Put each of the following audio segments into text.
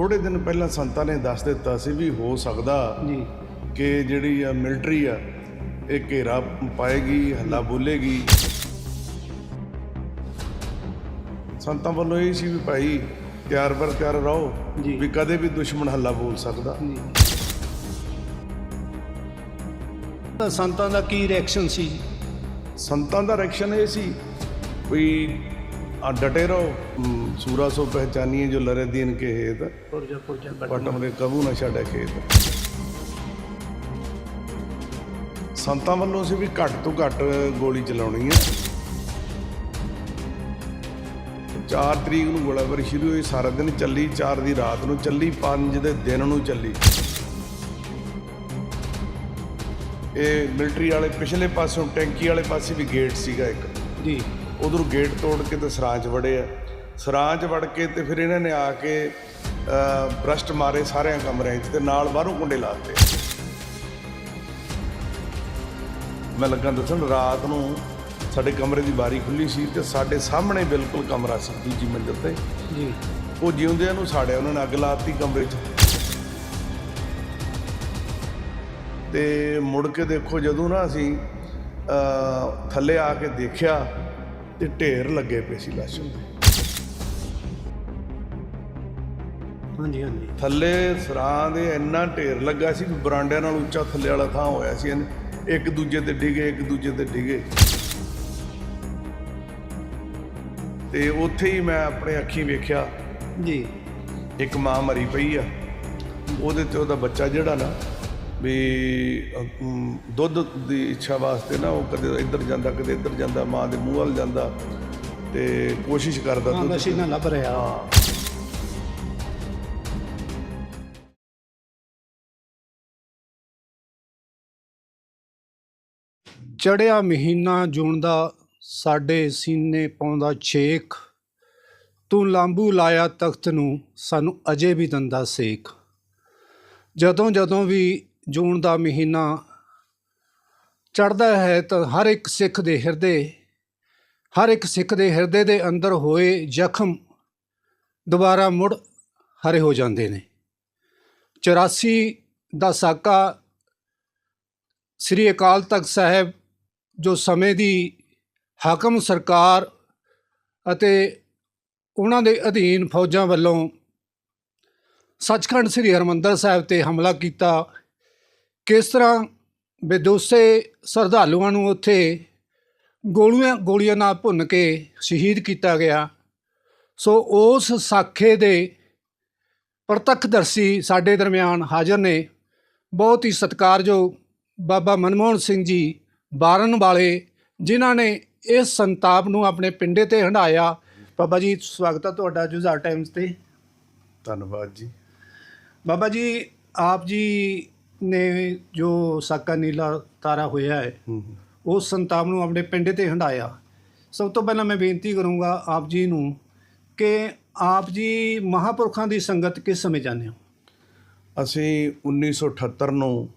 ਥੋੜੇ ਦਿਨ ਪਹਿਲਾਂ ਸੰਤਾਂ ਨੇ ਦੱਸ ਦਿੱਤਾ ਸੀ ਵੀ ਹੋ ਸਕਦਾ ਜੀ। ਕਿ ਜਿਹੜੀ ਆ ਮਿਲਟਰੀ ਆ ਇਹ ਘੇਰਾ ਪਾਏਗੀ ਹੱਲਾ ਬੋਲੇਗੀ। ਸੰਤਾਂ ਵੱਲੋਂ ਇਹ ਸੀ ਵੀ ਭਾਈ ਤਿਆਰ ਬਰ ਤਿਆਰ ਰਹੋ। ਵੀ ਕਦੇ ਵੀ ਦੁਸ਼ਮਣ ਹੱਲਾ ਬੋਲ ਸਕਦਾ। ਸੰਤਾਂ ਦਾ ਕੀ ਰਿਐਕਸ਼ਨ ਸੀ? ਸੰਤਾਂ ਦਾ ਰਿਐਕਸ਼ਨ ਇਹ ਸੀ ਵੀ ਆ ਡਟੇ ਰਹੋ ਅਮ, ਸੂਰਾ ਸੋ ਪਹਿਚਾਨੀਏ ਜੋ ਦੀਨ ਕੇ ਹੇਤ ਪੁਰਜਾ ਪੁਰਜਾ ਪਟਮ ਦੇ ਕਬੂ ਨਾ ਛੱਡੇ ਖੇਤ ਸੰਤਾਂ ਵੱਲੋਂ ਸੀ ਵੀ ਘੱਟ ਤੋਂ ਘੱਟ ਗੋਲੀ ਚਲਾਉਣੀ ਹੈ 4 ਤਰੀਕ ਨੂੰ ਗੋਲਾਬਾਰੀ ਸ਼ੁਰੂ ਹੋਈ ਸਾਰਾ ਦਿਨ ਚੱਲੀ 4 ਦੀ ਰਾਤ ਨੂੰ ਚੱਲੀ 5 ਦੇ ਦਿਨ ਨੂੰ ਚੱਲੀ ਇਹ ਮਿਲਟਰੀ ਵਾਲੇ ਪਿਛਲੇ ਪਾਸੋਂ ਟੈਂਕੀ ਵਾਲੇ ਪਾਸੇ ਵੀ ਗੇਟ ਸੀਗਾ ਇੱਕ ਜੀ ਉਧਰੋਂ ਗੇਟ ਤੋੜ ਕੇ ਤੇ ਸਰਾਂ 'ਚ ਵੜੇ ਆ। ਸਰਾਂ 'ਚ ਵੜ ਕੇ ਤੇ ਫਿਰ ਇਹਨਾਂ ਨੇ ਆ ਕੇ ਬ੍ਰਸ਼ਟ ਮਾਰੇ ਸਾਰਿਆਂ ਕਮਰਿਆਂ 'ਚ ਤੇ ਨਾਲ ਬਾਹਰੋਂ ਕੁੰਡੇ ਲਾਤੇ ਮੈਂ ਲੱਗਾ ਦੱਸਣ ਰਾਤ ਨੂੰ ਸਾਡੇ ਕਮਰੇ ਦੀ ਬਾਰੀ ਖੁੱਲੀ ਸੀ ਤੇ ਸਾਡੇ ਸਾਹਮਣੇ ਬਿਲਕੁਲ ਕਮਰਾ ਸੀ ਦੂਜੀ ਮੰਜ਼ਿਲ ਤੇ। ਜੀ। ਉਹ ਜਿਉਂਦਿਆਂ ਨੂੰ ਸਾੜਿਆ ਉਹਨਾਂ ਨੇ ਅੱਗ ਲਾਤੀ ਕਮਰੇ 'ਚ। ਤੇ ਮੁੜ ਕੇ ਦੇਖੋ ਜਦੋਂ ਨਾ ਅਸੀਂ ਥੱਲੇ ਆ ਕੇ ਦੇਖਿਆ ਤੇ ਢੇਰ ਲੱਗੇ ਪਏ ਸੀ ਲਾਸ਼ਾਂ ਦੇ ਹਾਂਜੀ ਹਾਂਜੀ। ਥੱਲੇ ਸਰਾਂ ਦੇ ਇੰਨਾ ਢੇਰ ਲੱਗਾ ਸੀ ਵੀ ਬਰਾਂਡਿਆਂ ਨਾਲ ਉੱਚਾ ਥੱਲੇ ਵਾਲਾ ਥਾਂ ਹੋਇਆ ਸੀ ਇਹਨੇ। ਇੱਕ ਦੂਜੇ ਤੇ ਡਿਗੇ ਇੱਕ ਦੂਜੇ ਤੇ ਡਿਗੇ। ਤੇ ਉੱਥੇ ਹੀ ਮੈਂ ਆਪਣੇ ਅੱਖੀਂ ਵੇਖਿਆ। ਜੀ। ਇੱਕ ਮਾਂ ਮਰੀ ਪਈ ਆ। ਉਹਦੇ ਤੇ ਉਹਦਾ ਬੱਚਾ ਜਿਹੜਾ ਨਾ ਵੀ ਦੁੱਧ ਦੀ ਇੱਛਾ ਵਾਸਤੇ ਨਾ ਉਹ ਕਦੇ ਇੱਧਰ ਜਾਂਦਾ ਕਦੇ ਇੱਧਰ ਜਾਂਦਾ ਮਾਂ ਦੇ ਮੂੰਹ ਵੱਲ ਜਾਂਦਾ ਤੇ ਕੋਸ਼ਿਸ਼ ਕਰਦਾ ਦੁੱਧ ਮਸ਼ੀਨਾਂ ਲੱਭ ਰਿਹਾ। ਹਾਂ। ਚੜਿਆ ਮਹੀਨਾ ਜੂਨ ਦਾ ਸਾਡੇ ਸੀਨੇ ਪਾਉਂਦਾ ਛੇਕ। ਤੂੰ ਲਾਂਬੂ ਲਾਇਆ ਤਖਤ ਨੂੰ ਸਾਨੂੰ ਅਜੇ ਵੀ ਦੰਦਾ ਸੇਕ। ਜਦੋਂ ਜਦੋਂ ਵੀ ਜੂਨ ਦਾ ਮਹੀਨਾ ਚੜਦਾ ਹੈ ਤਾਂ ਹਰ ਇੱਕ ਸਿੱਖ ਦੇ ਹਿਰਦੇ, ਹਰ ਇੱਕ ਸਿੱਖ ਦੇ ਹਿਰਦੇ ਦੇ ਅੰਦਰ ਹੋਏ ਜ਼ਖਮ ਦੁਬਾਰਾ ਮੁੜ ਹਰੇ ਹੋ ਜਾਂਦੇ ਨੇ। 84 ਦਾ ਸਾਕਾ ਸ੍ਰੀ ਅਕਾਲ ਤਖਤ ਸਾਹਿਬ, ਜੋ ਸਮੇਂ ਦੀ ਹਾਕਮ ਸਰਕਾਰ ਅਤੇ ਉਹਨਾਂ ਦੇ ਅਧੀਨ ਫੌਜਾਂ ਵੱਲੋਂ ਸੱਚਖੰਡ ਸ੍ਰੀ ਹਰਮੰਦਰ ਸਾਹਿਬ ਤੇ ਹਮਲਾ ਕੀਤਾ ਕਿਸ ਤਰ੍ਹਾਂ ਬੇਦੋਸੇ ਸਰਧਾਲੂਆਂ ਨੂੰ ਉੱਥੇ ਗੋਲੀਆਂ ਗੋਲੀਆਂ ਨਾਲ ਭੁੰਨ ਕੇ ਸ਼ਹੀਦ ਕੀਤਾ ਗਿਆ। ਸੋ ਉਸ ਸਾਖੇ ਦੇ ਪ੍ਰਤੱਖਦਰਸ਼ੀ ਸਾਡੇ ਦਰਮਿਆਨ ਹਾਜ਼ਰ ਨੇ। ਬਹੁਤ ਹੀ ਸਤਿਕਾਰਯੋਗ ਬਾਬਾ ਮਨਮੋਹਨ ਸਿੰਘ ਜੀ ਬਾਰਨ ਵਾਲੇ ਜਿਨ੍ਹਾਂ ਨੇ ਇਸ ਸੰਤਾਪ ਨੂੰ ਆਪਣੇ ਪਿੰਡੇ ਤੇ ਹੰਡਾਇਆ ਬਾਬਾ ਜੀ ਸਵਾਗਤ ਹੈ ਤੁਹਾਡਾ ਜੁਝਾਰ ਟਾਈਮਸ ਤੇ। ਧੰਨਵਾਦ ਜੀ। ਬਾਬਾ ਜੀ ਆਪ ਜੀ ਨੇ ਜੋ ਸਾਕਾ ਨੀਲਾ ਤਾਰਾ ਹੋਇਆ ਹੈ। ਉਸ ਸੰਤਾਪ ਨੂੰ ਆਪਣੇ ਪਿੰਡੇ ਤੇ ਹੰਡਾਇਆ ਸਭ ਤੋਂ ਪਹਿਲਾਂ ਮੈਂ ਬੇਨਤੀ ਕਰੂੰਗਾ ਆਪ ਜੀ ਨੂੰ ਕਿ ਆਪ ਜੀ ਮਹਾਪੁਰਖਾਂ ਦੀ ਸੰਗਤ ਕਿਸ ਸਮੇਂ ਜਾਂਦੇ ਹੋ? ਅਸੀਂ 1978 ਨੂੰ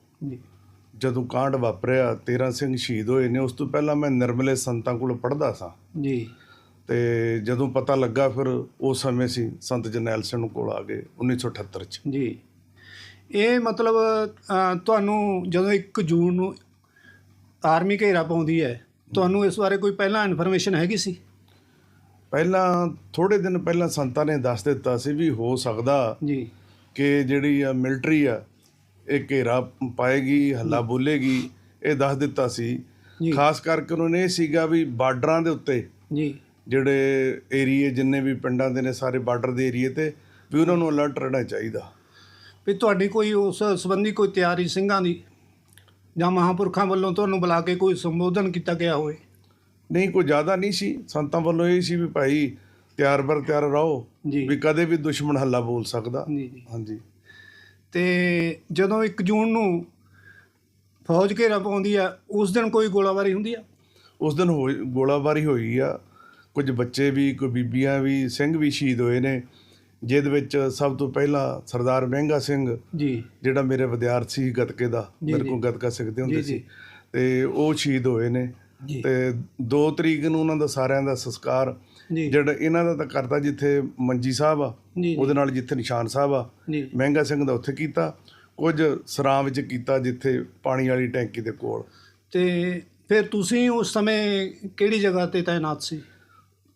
ਜਦੋਂ ਕਾਂਡ ਵਾਪਰਿਆ 13 ਸਿੰਘ ਸ਼ਹੀਦ ਹੋਏ ਨੇ ਉਸ ਤੋਂ ਪਹਿਲਾਂ ਮੈਂ ਨਿਰਮਲੇ ਸੰਤਾਂ ਕੋਲ ਪੜ੍ਹਦਾ ਸਾਂ। ਜੀ। ਤੇ ਜਦੋਂ ਪਤਾ ਲੱਗਾ ਫਿਰ ਉਸ ਸਮੇਂ ਸੀ ਸੰਤ ਜਰਨੈਲ ਸਿੰਘ ਕੋਲ ਆ ਗਏ 1978 ਚ। ਜੀ। ਇਹ ਮਤਲਬ ਤੁਹਾਨੂੰ ਜਦੋਂ 1 ਜੂਨ ਨੂੰ ਆਰਮੀ ਘੇਰਾ ਪਾਉਂਦੀ ਹੈ ਤੁਹਾਨੂੰ ਇਸ ਬਾਰੇ ਕੋਈ ਪਹਿਲਾਂ ਇਨਫੋਰਮੇਸ਼ਨ ਹੈਗੀ ਸੀ? ਪਹਿਲਾਂ ਥੋੜੇ ਦਿਨ ਪਹਿਲਾਂ ਸੰਤਾਂ ਨੇ ਦੱਸ ਦਿੱਤਾ ਸੀ ਵੀ ਹੋ ਸਕਦਾ ਜੀ। ਕਿ ਜਿਹੜੀ ਆ ਮਿਲਟਰੀ ਆ ਇਹ ਘੇਰਾ ਪਾਏਗੀ ਹੱਲਾ ਬੋਲੇਗੀ ਇਹ ਦੱਸ ਦਿੱਤਾ ਸੀ। ਖਾਸ ਕਰਕੇ ਉਹਨਾਂ ਨੇ ਇਹ ਸੀਗਾ ਵੀ ਬਾਰਡਰਾਂ ਦੇ ਉੱਤੇ ਜੀ। ਜਿਹੜੇ ਏਰੀਏ ਜਿੰਨੇ ਵੀ ਪਿੰਡਾਂ ਦੇ ਨੇ ਸਾਰੇ ਬਾਰਡਰ ਦੇ ਏਰੀਏ ਤੇ ਵੀ ਉਹਨਾਂ ਨੂੰ ਅਲਰਟ ਰਹਿਣਾ ਚਾਹੀਦਾ। ਵੀ ਤੁਹਾਡੀ ਕੋਈ ਉਸ ਸੰਬੰਧੀ ਕੋਈ ਤਿਆਰੀ ਸਿੰਘਾਂ ਦੀ ਜਾਂ ਮਹਾਪੁਰਖਾਂ ਵੱਲੋਂ ਤੁਹਾਨੂੰ ਬੁਲਾ ਕੇ ਕੋਈ ਸੰਬੋਧਨ ਕੀਤਾ ਗਿਆ ਹੋਵੇ? ਨਹੀਂ ਕੋਈ ਜ਼ਿਆਦਾ ਨਹੀਂ ਸੀ। ਸੰਤਾਂ ਵੱਲੋਂ ਇਹ ਸੀ ਵੀ ਭਾਈ ਤਿਆਰ ਬਰ ਤਿਆਰ ਰਹੋ ਵੀ ਕਦੇ ਵੀ ਦੁਸ਼ਮਣ ਹੱਲਾ ਬੋਲ ਸਕਦਾ। ਹਾਂਜੀ। ਤੇ ਜਦੋਂ 1 ਜੂਨ ਨੂੰ ਫੌਜ ਘੇਰਾ ਪਾਉਂਦੀ ਆ ਉਸ ਦਿਨ ਕੋਈ ਗੋਲਾਬਾਰੀ ਹੁੰਦੀ ਆ? ਉਸ ਦਿਨ ਗੋਲਾਬਾਰੀ ਹੋਈ ਆ। ਕੁਝ ਬੱਚੇ ਵੀ ਕੋਈ ਬੀਬੀਆਂ ਵੀ ਸਿੰਘ ਵੀ ਸ਼ਹੀਦ ਹੋਏ ਨੇ। ਜਿਹਦੇ ਵਿੱਚ ਸਭ ਤੋਂ ਪਹਿਲਾਂ ਸਰਦਾਰ ਮਹਿੰਗਾ ਸਿੰਘ ਜੀ। ਜਿਹੜਾ ਮੇਰੇ ਵਿਦਿਆਰਥੀ ਗੱਤਕੇ ਦਾ ਮੇਰੇ। ਕੋਲ ਗੱਤਕਾ ਸਿੱਖਦੇ ਹੁੰਦੇ ਸੀ। ਤੇ ਉਹ ਸ਼ਹੀਦ ਹੋਏ ਨੇ। ਤੇ 2 ਤਰੀਕ ਨੂੰ ਉਹਨਾਂ ਦਾ ਸਾਰਿਆਂ ਦਾ ਸੰਸਕਾਰ। ਜਿਹੜਾ ਇਹਨਾਂ ਦਾ ਤਾਂ ਕਰਤਾ ਜਿੱਥੇ ਮੰਜੀ ਸਾਹਿਬ ਆ ਉਹਦੇ ਨਾਲ ਜਿੱਥੇ ਨਿਸ਼ਾਨ ਸਾਹਿਬ ਆ ਮਹਿੰਗਾ ਸਿੰਘ ਦਾ ਉੱਥੇ ਕੀਤਾ। ਕੁਝ ਸਰਾਂ ਵਿੱਚ ਕੀਤਾ ਜਿੱਥੇ ਪਾਣੀ ਵਾਲੀ ਟੈਂਕੀ ਦੇ ਕੋਲ। ਤੇ ਫਿਰ ਤੁਸੀਂ ਉਸ ਸਮੇਂ ਕਿਹੜੀ ਜਗ੍ਹਾ ਤੇ ਤਾਇਨਾਤ ਸੀ?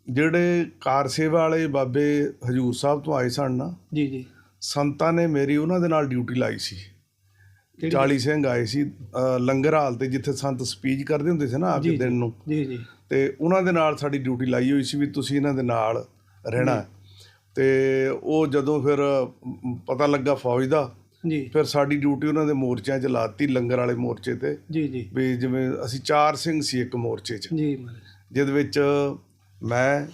ਜਿਹੜੇ ਕਾਰ ਸੇਵਾ ਵਾਲੇ ਬਾਬੇ ਹਜੂਰ ਸਾਹਿਬ ਤੋਂ ਆਏ ਸਨ ਨਾ ਜੀ ਜੀ। ਸੰਤਾਂ ਨੇ ਮੇਰੀ ਉਹਨਾਂ ਦੇ ਨਾਲ ਡਿਊਟੀ ਲਾਈ ਸੀ। ਕਿਹੜੀ- 40 ਸਿੰਘ ਆਏ ਸੀ ਲੰਗਰ ਹਾਲ ਤੇ ਜਿੱਥੇ ਸੰਤ ਸਪੀਚ ਕਰਦੇ ਹੁੰਦੇ ਸੀ ਨਾ ਆ ਜੀ, ਕੇ ਜੀ। ਦਿਨ ਨੂੰ। ਜੀ ਜੀ। ਤੇ ਉਹਨਾਂ ਦੇ ਨਾਲ ਸਾਡੀ ਡਿਊਟੀ ਲਾਈ ਹੋਈ ਸੀ ਵੀ ਤੁਸੀਂ ਇਹਨਾਂ ਦੇ ਨਾਲ ਰਹਿਣਾ। ਤੇ ਉਹ ਜਦੋਂ ਫਿਰ ਪਤਾ ਲੱਗਾ ਫੌਜ ਦਾ ਜੀ। ਫਿਰ ਸਾਡੀ ਡਿਊਟੀ ਉਹਨਾਂ ਦੇ ਮੋਰਚਿਆਂ 'ਚ ਲਾਤੀ ਲੰਗਰ ਵਾਲੇ ਮੋਰਚੇ ਤੇ। ਜੀ ਜੀ। ਵੀ ਜਿਵੇਂ ਅਸੀਂ ਚਾਰ ਸਿੰਘ ਸੀ ਇੱਕ ਮੋਰਚੇ 'ਚ। ਜੀ। ਜਿਹਦੇ ਵਿੱਚ ਮੈਂ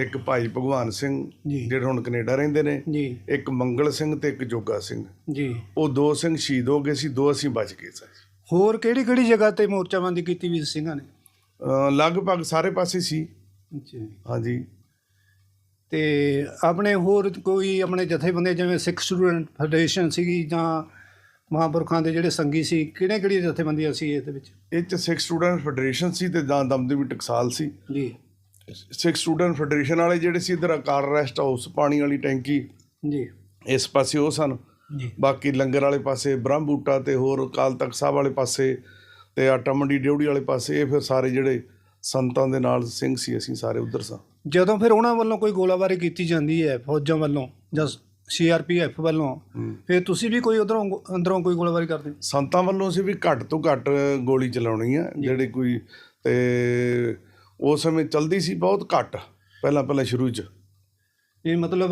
ਇੱਕ ਭਾਈ ਭਗਵਾਨ ਸਿੰਘ ਜਿਹੜੇ ਹੁਣ ਕੈਨੇਡਾ ਰਹਿੰਦੇ ਨੇ ਜੀ। ਇੱਕ ਮੰਗਲ ਸਿੰਘ ਤੇ ਇੱਕ ਜੋਗਾ ਸਿੰਘ। ਜੀ। ਉਹ ਦੋ ਸਿੰਘ ਸ਼ਹੀਦ ਹੋ ਗਏ ਸੀ ਦੋ ਅਸੀਂ ਬਚ ਗਏ ਸੀ। ਹੋਰ ਕਿਹੜੀ ਕਿਹੜੀ ਜਗ੍ਹਾ ਤੇ ਮੋਰਚਾਬੰਦੀ ਕੀਤੀ ਵੀ ਸਿੰਘਾਂ ਨੇ? ਲਗਭਗ ਸਾਰੇ ਪਾਸੇ ਸੀ। ਹਾਂਜੀ। ਤੇ ਆਪਣੇ ਹੋਰ ਕੋਈ ਆਪਣੇ ਜਥੇਬੰਦੀ ਜਿਵੇਂ ਸਿੱਖ ਸਟੂਡੈਂਟ ਫੈਡਰੇਸ਼ਨ ਸੀਗੀ ਜਾਂ ਮਹਾਂਪੁਰਖਾਂ ਦੇ ਜਿਹੜੇ ਸੰਗੀ ਸੀ ਕਿਹੜੇ ਕਿਹੜੀ ਜਥੇਬੰਦੀਆਂ ਸੀ ਇਹਦੇ ਵਿੱਚ? ਇਹ ਚ ਸਿੱਖ ਸਟੂਡੈਂਟ ਫੈਡਰੇਸ਼ਨ ਸੀ ਤੇ ਜਾਂ ਦਮਦਮੀ ਟਕਸਾਲ ਸੀ। ਜੀ। ਸਿੱਖ ਸਟੂਡੈਂਟ ਫੈਡਰੇਸ਼ਨ ਵਾਲੇ ਜਿਹੜੇ ਸੀ ਇਧਰ ਅਕਾਲ ਰੈਸਟ ਹਾਊਸ ਪਾਣੀ ਵਾਲੀ ਟੈਂਕੀ। ਜੀ। ਇਸ ਪਾਸੇ ਉਹ ਸਨ। ਜੀ। ਬਾਕੀ ਲੰਗਰ ਵਾਲੇ ਪਾਸੇ ਬ੍ਰਹਮ ਬੂਟਾ ਤੇ ਹੋਰ ਅਕਾਲ ਤਖਤ ਸਾਹਿਬ ਵਾਲੇ ਪਾਸੇ ਤੇ ਆਟਾ ਮੰਡੀ ਡਿਊਟੀ ਵਾਲੇ ਪਾਸੇ ਇਹ ਫਿਰ ਸਾਰੇ ਜਿਹੜੇ ਸੰਤਾਂ ਦੇ ਨਾਲ ਸਿੰਘ ਸੀ ਅਸੀਂ ਸਾਰੇ ਉਧਰ ਸਾਂ। ਜਦੋਂ ਫਿਰ ਉਹਨਾਂ ਵੱਲੋਂ ਕੋਈ ਗੋਲਾਬਾਰੀ ਕੀਤੀ ਜਾਂਦੀ ਹੈ ਫੌਜਾਂ ਵੱਲੋਂ ਜਾਂ ਸੀਆਰਪੀਐਫ ਵੱਲੋਂ ਹੂੰ। ਫਿਰ ਤੁਸੀਂ ਵੀ ਕੋਈ ਉਧਰੋਂ ਅੰਦਰੋਂ ਕੋਈ ਗੋਲਾਬਾਰੀ ਕਰਦੇ ਹੋ? ਸੰਤਾਂ ਵੱਲੋਂ ਸੀ ਵੀ ਘੱਟ ਤੋਂ ਘੱਟ ਗੋਲੀ ਚਲਾਉਣੀ ਆ ਜਿਹੜੇ ਕੋਈ ਤੇ ਉਸ ਸਮੇਂ ਚਲਦੀ ਸੀ ਬਹੁਤ ਘੱਟ ਪਹਿਲਾਂ ਪਹਿਲਾਂ ਸ਼ੁਰੂ ਚ। ਇਹ ਮਤਲਬ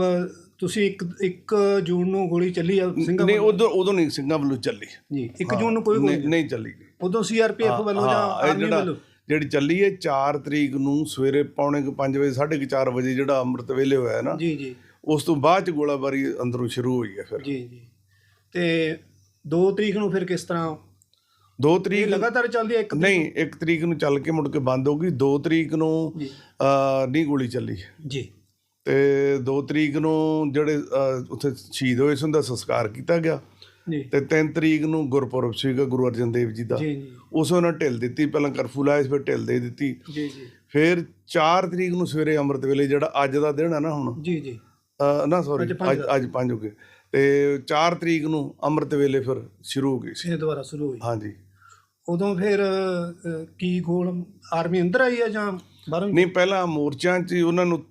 ਤੁਸੀਂ ਇੱਕ ਇੱਕ ਜੂਨ ਨੂੰ ਗੋਲੀ ਚੱਲੀ ਆ ਸਿੰਘਾਂ ਨਹੀਂ? ਉਦੋਂ ਉਦੋਂ ਨਹੀਂ ਸਿੰਘਾਂ ਵੱਲੋਂ ਚੱਲੀ। ਜੀ 1 ਜੂਨ ਨੂੰ ਕੋਈ ਗੋਲੀ ਨਹੀਂ ਚੱਲੀ ਉਦੋਂ ਸੀਆਰਪੀਐਫ ਵੱਲੋਂ ਜਾਂ ਆਰਮੀ ਵੱਲੋਂ? ਜਿਹੜੀ ਚੱਲੀ ਹੈ 4 ਤਰੀਕ ਨੂੰ ਸਵੇਰੇ ਪੌਣੇ 5 ਵਜੇ 4:30 ਵਜੇ ਜਿਹੜਾ ਅੰਮ੍ਰਿਤ ਵੇਲੇ ਹੋਇਆ ਹੈ ਨਾ ਜੀ ਜੀ। ਉਸ ਤੋਂ ਬਾਅਦ ਚ ਗੋਲਾਬਾਰੀ ਅੰਦਰੋਂ ਸ਼ੁਰੂ ਹੋਈ ਹੈ ਫਿਰ। ਜੀ ਜੀ। ਤੇ 2 ਤਰੀਕ ਨੂੰ ਫਿਰ ਕਿਸ ਤਰ੍ਹਾਂ 2 ਇਹ ਤਰੀਕ ਲਗਾਤਾਰ ਚੱਲਦੀ ਹੈ ਇੱਕ ਨਹੀਂ 1 ਤਰੀਕ ਨੂੰ ਚੱਲ ਕੇ ਮੁੜ ਕੇ ਬੰਦ ਹੋ ਗਈ। 2 ਤਰੀਕ ਨੂੰ ਨਹੀਂ ਗੋਲੀ ਚੱਲੀ। ਜੀ। ਤੇ 2 ਤਰੀਕ ਨੂੰ ਜਿਹੜੇ ਉੱਥੇ ਸ਼ਹੀਦ ਹੋਏ ਸੀ ਉਹਦਾ ਸੰਸਕਾਰ ਕੀਤਾ ਗਿਆ। ਜੀ। ਤੇ 3 ਤਰੀਕ ਨੂੰ ਗੁਰਪੁਰਬ ਸੀਗਾ ਗੁਰੂ ਅਰਜਨ ਦੇਵ ਜੀ ਦਾ। ਉਸ ਉਹਨਾਂ ਢਿੱਲ ਦਿੱਤੀ ਪਹਿਲਾਂ ਕਰਫਿਊ ਲਾਇਆ ਫਿਰ ਢਿੱਲ ਦੇ ਦਿੱਤੀ। ਜੀ ਜੀ। ਫਿਰ 4 ਤਰੀਕ ਨੂੰ ਸਵੇਰੇ ਅੰਮ੍ਰਿਤ ਵੇਲੇ ਜਿਹੜਾ ਅੱਜ ਦਾ ਦਿਨ ਹੈ ਨਾ ਹੁਣ। ਜੀ ਜੀ। ਅਹ, ਨਾ ਸੌਰੀ ਅੱਜ ਅੱਜ ਅੱਜ 5 ਹੋ ਗਏ। ਤੇ 4 ਤਰੀਕ ਨੂੰ ਅੰਮ੍ਰਿਤ ਵੇਲੇ ਫਿਰ ਸ਼ੁਰੂ ਹੋ ਗਈ ਸੀ। ਦੁਬਾਰਾ ਸ਼ੁਰੂ ਹੋਈ। ਹਾਂਜੀ। ਉਦੋਂ ਫਿਰ ਕੀ ਗੋਲ ਆਰਮੀ ਅੰਦਰ ਆਈ ਆ ਜਾਂ ਬਾਹਰੋਂ? ਨਹੀਂ ਪਹਿਲਾਂ ਮੋਰਚਿਆਂ 'ਚ ਹੀ ਉਹਨਾਂ ਨੂੰ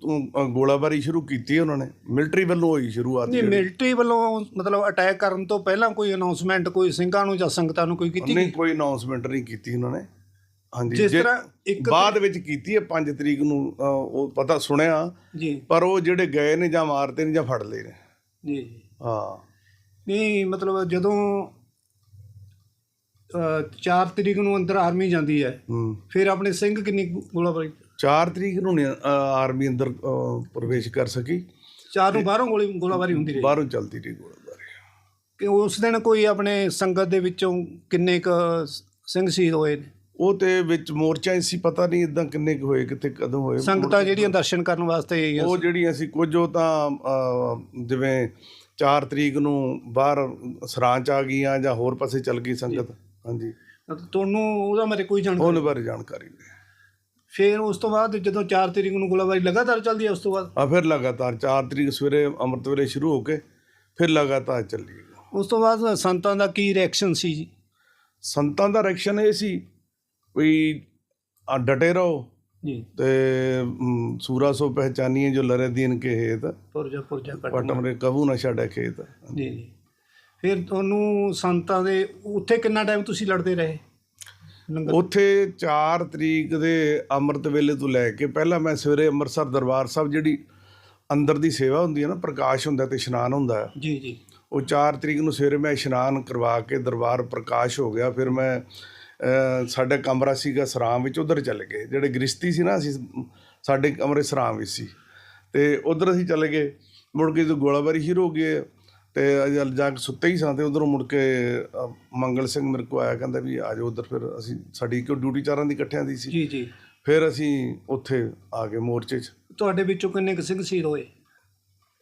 ਗੋਲਾਬਾਰੀ ਸ਼ੁਰੂ ਕੀਤੀ ਉਹਨਾਂ ਨੇ। ਮਿਲਟਰੀ ਵੱਲੋਂ ਹੋਈ ਸ਼ੁਰੂਆਤ ਨਹੀਂ ਮਿਲਟਰੀ ਵੱਲੋਂ ਮਤਲਬ ਅਟੈਕ ਕਰਨ ਤੋਂ ਪਹਿਲਾਂ ਕੋਈ ਅਨਾਉਂਸਮੈਂਟ ਕੋਈ ਸਿੰਘਾਂ ਨੂੰ ਜਾਂ ਸੰਗਤਾਂ ਨੂੰ ਕੋਈ ਕੀਤੀ ਨਹੀਂ ਕੋਈ ਅਨਾਉਂਸਮੈਂਟ ਨਹੀਂ ਕੀਤੀ ਉਹਨਾਂ ਨੇ। ਹਾਂਜੀ ਜਿਸ ਜੇ- ਤਰ੍ਹਾਂ ਇੱਕ ਬਾਅਦ ਵਿੱਚ ਕੀਤੀ ਹੈ 5 ਤਰੀਕ ਨੂੰ ਉਹ ਪਤਾ ਸੁਣਿਆ। ਜੀ। ਪਰ ਉਹ ਜਿਹੜੇ ਗਏ ਨੇ ਜਾਂ ਮਾਰਤੇ ਨੇ ਜਾਂ ਫੜ ਲਏ ਨੇ। ਜੀ ਜੀ। ਹਾਂ। ਨਹੀਂ ਮਤਲਬ ਜਦੋਂ 4 ਤਰੀਕ ਨੂੰ ਅੰਦਰ ਆਰਮੀ ਜਾਂਦੀ ਹੈ। ਫਿਰ ਆਪਣੇ ਸਿੰਘ ਕਿੰਨੀ ਗੋਲਾਬਾਰੀ 4 ਤਰੀਕ ਨੂੰ ਆਰਮੀ ਅੰਦਰ ਪ੍ਰਵੇਸ਼ ਕਰ ਸਕੀ। ਚਾਰ ਨੂੰ ਬਾਹਰੋਂ ਗੋਲੀ ਗੋਲਾਬਾਰੀ ਹੁੰਦੀ ਰਹੀ। ਬਾਹਰੋਂ ਚਲਦੀ ਰਹੀ ਗੋਲਾਬਾਰੀ। ਕਿ ਉਸ ਦਿਨ ਕੋਈ ਆਪਣੇ ਸੰਗਤ ਦੇ ਵਿੱਚੋਂ ਕਿੰਨੇ ਕ ਸਿੰਘ ਸ਼ਹੀਦ ਹੋਏ ਨੇ? ਉਹ ਤੇ ਵਿੱਚ ਮੋਰਚਾ ਸੀ ਪਤਾ ਨਹੀਂ ਇਦਾਂ ਕਿੰਨੇ ਕੁ ਹੋਏ ਕਿੱਥੇ ਕਦੋਂ ਹੋਏ। ਸੰਗਤਾਂ ਜਿਹੜੀਆਂ ਦਰਸ਼ਨ ਕਰਨ ਵਾਸਤੇ ਆਈਆਂ ਉਹ ਜਿਹੜੀਆਂ ਸੀ ਕੁਝ ਉਹ ਤਾਂ ਜਿਵੇਂ 4 ਤਰੀਕ ਨੂੰ ਬਾਹਰ ਸਰਾਂ ਚ ਆ ਗਈਆਂ ਜਾਂ ਹੋਰ ਪਾਸੇ ਚਲ ਗਈ ਸੰਗਤ? ਹਾਂਜੀ। ਤੁਹਾਨੂੰ ਉਹਦਾ ਮੇਰੇ ਕੋਈ ਜਾਣਕਾਰੀ? ਉਹਦੇ ਬਾਰੇ ਜਾਣਕਾਰੀ ਨਹੀਂ। ਫਿਰ ਉਸ ਤੋਂ ਬਾਅਦ ਜਦੋਂ 4 ਤਰੀਕ ਨੂੰ ਗੋਲਾਬਾਰੀ ਲਗਾਤਾਰ ਚੱਲਦੀ ਹੈ ਉਸ ਤੋਂ ਬਾਅਦ? ਆ ਫਿਰ ਲਗਾਤਾਰ 4 ਤਰੀਕ ਸਵੇਰੇ ਅੰਮ੍ਰਿਤ ਵੇਲੇ ਸ਼ੁਰੂ ਹੋ ਕੇ ਫਿਰ ਲਗਾਤਾਰ ਚੱਲੀ ਉਸ ਤੋਂ ਬਾਅਦ ਸੰਤਾਂ ਦਾ ਕੀ ਰਿਐਕਸ਼ਨ ਸੀ ਜੀ? ਸੰਤਾਂ ਦਾ ਰਿਐਕਸ਼ਨ ਇਹ ਸੀ ਵੀ ਆ ਡਟੇ ਰਹੋ। ਜੀ। ਤੇ ਮ, ਸੂਰਾ ਸੋ ਪਹਿਚਾਨੀਏ ਜੋ ਲਰੇ ਦੀਨ ਕੇ ਹੇਤ। ਪੁਰਜਾ ਪੁਰਜਾ ਕੱਟ ਪਟਮਰੇ ਕਬੂ ਨਾ ਛੱਡੇ ਖੇਤ। ਜੀ ਜੀ। ਫਿਰ ਤੁਹਾਨੂੰ ਸੰਤਾਂ ਦੇ ਉੱਥੇ ਕਿੰਨਾ ਟਾਈਮ ਤੁਸੀਂ ਲੜਦੇ ਰਹੇ? ਲੰਗਰ? ਉੱਥੇ 4 ਤਰੀਕ ਦੇ ਅੰਮ੍ਰਿਤ ਵੇਲੇ ਤੋਂ ਲੈ ਕੇ ਪਹਿਲਾਂ ਮੈਂ ਸਵੇਰੇ ਅੰਮ੍ਰਿਤਸਰ ਦਰਬਾਰ ਸਾਹਿਬ ਜਿਹੜੀ ਅੰਦਰ ਦੀ ਸੇਵਾ ਹੁੰਦੀ ਹੈ ਨਾ ਪ੍ਰਕਾਸ਼ ਹੁੰਦਾ ਤੇ ਇਸ਼ਨਾਨ ਹੁੰਦਾ। ਹੈ ਜੀ ਜੀ। ਉਹ 4 ਤਰੀਕ ਨੂੰ ਸਵੇਰੇ ਮੈਂ ਇਸ਼ਨਾਨ ਕਰਵਾ ਕੇ ਦਰਬਾਰ ਪ੍ਰਕਾਸ਼ ਹੋ ਗਿਆ ਫਿਰ ਮੈਂ ਸਾਡਾ ਕਮਰਾ ਸੀਗਾ ਸਰਾਮ ਵਿੱਚ ਉਧਰ ਚਲੇ ਗਏ। ਜਿਹੜੇ ਗ੍ਰਿਸ਼ਤੀ ਸੀ ਨਾ ਅਸੀਂ ਸਾਡੇ ਕਮਰੇ ਸਰਾਮ ਵਿੱਚ ਸੀ। ਤੇ ਉਧਰ ਅਸੀਂ ਚਲੇ ਗਏ। ਮੁੜ ਕੇ ਜਦੋਂ ਗੋਲਾਬਾਰੀ ਸ਼ੁਰੂ ਹੋ ਗਈ ਤੇ ਜਾ ਕੇ ਸੁੱਤੇ ਹੀ ਸਾਂ ਤੇ ਉਧਰੋਂ ਮੁੜ ਕੇ ਮੰਗਲ ਸਿੰਘ ਮੇਰੇ ਕੋ ਆਇਆ ਕਹਿੰਦਾ ਵੀ ਆ ਜਾਓ ਉਧਰ ਫਿਰ ਅਸੀਂ ਸਾਡੀ ਕਿਉਂ ਡਿਊਟੀ ਚਾਰਾਂ ਦੀ ਇਕੱਠਿਆਂ ਦੀ ਸੀ। ਜੀ ਜੀ। ਫਿਰ ਅਸੀਂ ਉੱਥੇ ਆ ਗਏ ਮੋਰਚੇ 'ਚ। ਤੁਹਾਡੇ ਵਿੱਚੋਂ ਕਿੰਨੇ ਕੁ ਸਿੰਘ ਸ਼ਹੀਦ ਹੋਏ?